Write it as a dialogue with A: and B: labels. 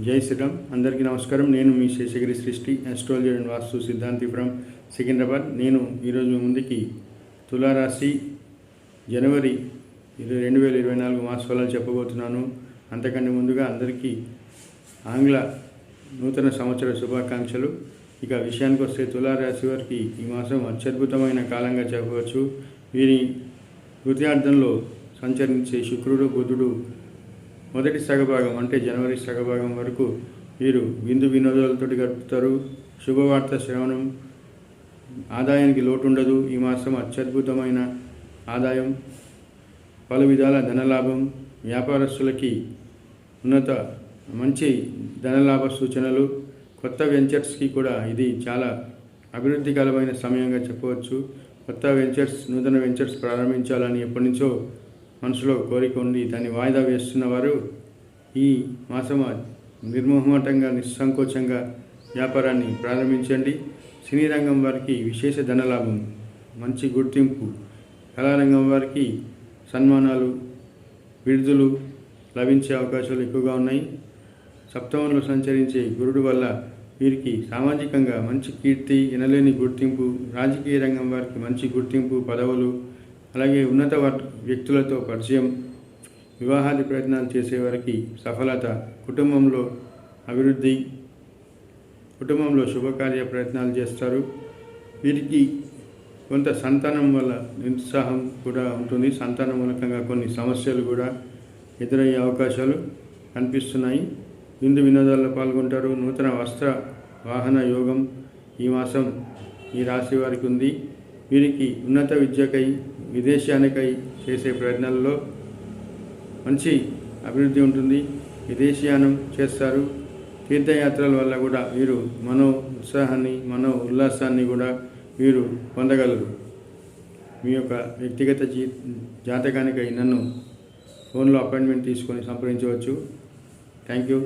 A: జై శ్రీరామ్. అందరికీ నమస్కారం. నేను మీ Seshagiri Srishti astrology and vastu Siddhanti from Secunderabad. నేను ఈరోజు మీ ముందుకి తులారాశి జనవరి ఇరవై రెండు వేల ఇరవై నాలుగు మాస ఫలాలు చెప్పబోతున్నాను. అంతకంటే ముందుగా అందరికీ ఆంగ్ల నూతన సంవత్సర శుభాకాంక్షలు. ఇక విషయానికి వస్తే తులారాశి వారికి ఈ మాసం అత్యద్భుతమైన కాలంగా చెప్పవచ్చు. వీరి తృతీయార్థంలో సంచరించే శుక్రుడు బుధుడు మొదటి సగభాగం అంటే జనవరి సగభాగం వరకు వీరు విందు వినోదాలతో గడుపుతారు. శుభవార్త శ్రవణం. ఆదాయానికి లోటు ఉండదు ఈ మాసం అత్యద్భుతమైన ఆదాయం. పలు విధాల ధనలాభం. వ్యాపారస్తులకి ఉన్నత మంచి ధనలాభ సూచనలు. కొత్త వెంచర్స్కి కూడా ఇది చాలా అభివృద్ధికరమైన సమయంగా చెప్పవచ్చు. కొత్త వెంచర్స్ నూతన వెంచర్స్ ప్రారంభించాలని ఎప్పటి నుంచో మనసులో కోరిక ఉంది దాన్ని వాయిదా వేస్తున్న వారు ఈ మాసం నిర్మోహమాటంగా నిస్సంకోచంగా వ్యాపారాన్ని ప్రారంభించండి. సినీ రంగం వారికి విశేష ధనలాభం మంచి గుర్తింపు కళారంగం వారికి సన్మానాలు విడుదలు లభించే అవకాశాలు ఎక్కువగా ఉన్నాయి. సప్తమంలో సంచరించే గురుడు వల్ల వీరికి సామాజికంగా మంచి కీర్తి ఎనలేని గుర్తింపు రాజకీయ రంగం వారికి మంచి గుర్తింపు పదవులు అలాగే ఉన్నత వ్యక్తులతో పరిచయం వివాహాది ప్రయత్నాలు చేసేవారికి సఫలత కుటుంబంలో అభివృద్ధి కుటుంబంలో శుభకార్య ప్రయత్నాలు చేస్తారు. వీరికి కొంత సంతానం వల్ల నిరుత్సాహం కూడా ఉంటుంది. సంతానం మూలకంగా కొన్ని సమస్యలు కూడా ఎదురయ్యే అవకాశాలు కనిపిస్తున్నాయి. విందు వినోదాల్లో పాల్గొంటారు. నూతన వస్త్ర వాహన యోగం ఈ మాసం ఈ రాశి వారికి ఉంది. వీరికి ఉన్నత విద్యకై విదేశానికై చేసే ప్రయత్నాల్లో మంచి అభివృద్ధి ఉంటుంది. విదేశీయానం చేస్తారు. తీర్థయాత్రల వల్ల కూడా వీరు మనో ఉత్సాహాన్ని మనో ఉల్లాసాన్ని కూడా వీరు పొందగలరు. మీ యొక్క వ్యక్తిగత జీ జాతకానికై నన్ను ఫోన్లో అపాయింట్మెంట్ తీసుకొని సంప్రదించవచ్చు. Thank you.